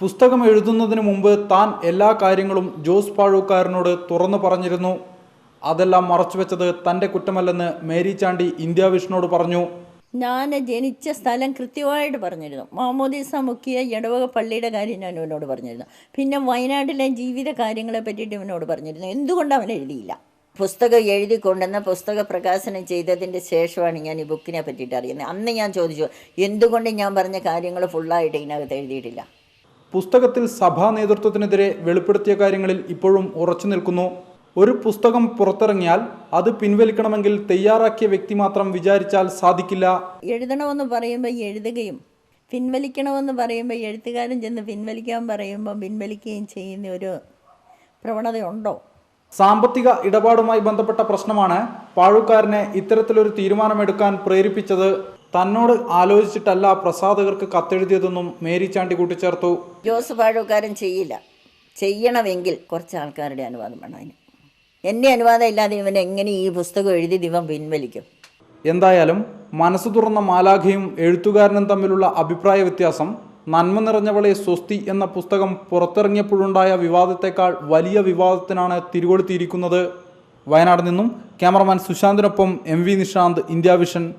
പുസ്തകം എഴുതുന്നതിന് മുമ്പ് താൻ എല്ലാ കാര്യങ്ങളും ജോസ് പാഴൂക്കാരനോട് തുറന്നു പറഞ്ഞിരുന്നു. അതെല്ലാം മറച്ചുവെച്ചത് തന്റെ കുറ്റമല്ലെന്ന് മേരി ചാണ്ടി ഇന്ത്യ വിഷ്ണുവോട് പറഞ്ഞു. ഞാൻ ജനിച്ച സ്ഥലം കൃത്യമായിട്ട് പറഞ്ഞിരുന്നു. മാമോദീസ മുക്കിയ ഇടവക പള്ളിയുടെ കാര്യം ഞാൻ ഇവനോട് പറഞ്ഞിരുന്നു. പിന്നെ വയനാട്ടിലെ ജീവിത കാര്യങ്ങളെ പറ്റിയിട്ട് ഇവനോട് പറഞ്ഞിരുന്നു. എന്തുകൊണ്ട് അവൻ എഴുതിയില്ല? പുസ്തകം എഴുതി കൊണ്ടുവന്ന പുസ്തക പ്രകാശനം ചെയ്തതിന്റെ ശേഷമാണ് ഞാൻ ഈ ബുക്കിനെ പറ്റിയിട്ട് അറിയുന്നത്. അന്ന് ഞാൻ ചോദിച്ചു എന്തുകൊണ്ട് ഞാൻ പറഞ്ഞ കാര്യങ്ങൾ ഫുള്ളായിട്ട് ഇതിനകത്ത് എഴുതിയിട്ടില്ല? പുസ്തകത്തിൽ സഭാ നേതൃത്വത്തിനെതിരെ വെളിപ്പെടുത്തിയ കാര്യങ്ങളിൽ ഇപ്പോഴും ഉറച്ചു നിൽക്കുന്നു. ഒരു പുസ്തകം പുറത്തിറങ്ങിയാൽ അത് പിൻവലിക്കണമെങ്കിൽ തയ്യാറാക്കിയ വ്യക്തി മാത്രം വിചാരിച്ചാൽ സാധിക്കില്ല. എഴുതണമെന്ന് പറയുമ്പോൾ എഴുതുകയും പിൻവലിക്കണമെന്ന് പറയുമ്പോൾ എഴുത്തുകാരൻ ചെന്ന് പിൻവലിക്കാൻ പറയുമ്പോൾ പിൻവലിക്കുകയും ചെയ്യുന്ന ഒരു പ്രവണതയുണ്ടോ? സാമ്പത്തിക ഇടപാടുമായി ബന്ധപ്പെട്ട പ്രശ്നമാണ് പാഴുക്കാരനെ ഇത്തരത്തിലൊരു തീരുമാനമെടുക്കാൻ പ്രേരിപ്പിച്ചത്. തന്നോട് ആലോചിച്ചിട്ടല്ല പ്രസാദകർക്ക് കത്തെഴുതിയതെന്നും മേരി ചാണ്ടി കൂട്ടിച്ചേർത്തു. ജോസ് പാഴൂക്കാരൻ ചെയ്യില്ല. ചെയ്യണമെങ്കിൽ കുറച്ച് ആൾക്കാരുടെ അനുവാദം വേണം അതിന്. എന്റെ അനുവാദം ഇല്ലാതെ ഇവൻ എങ്ങനെ ഈ പുസ്തകം എഴുതി ദിവം പിൻവലിക്കും? എന്തായാലും മനസ്സ് തുറന്ന മാലാഖയും എഴുത്തുകാരനും തമ്മിലുള്ള അഭിപ്രായ വ്യത്യാസം നന്മ നിറഞ്ഞവളെ സ്വസ്തി എന്ന പുസ്തകം പുറത്തിറങ്ങിയപ്പോഴുണ്ടായ വിവാദത്തെക്കാൾ വലിയ വിവാദത്തിനാണ് തിരികൊളുത്തിയിരിക്കുന്നത്. വയനാട് നിന്നും cameraman സുശാന്തിനൊപ്പം M V Nishanth India Vision.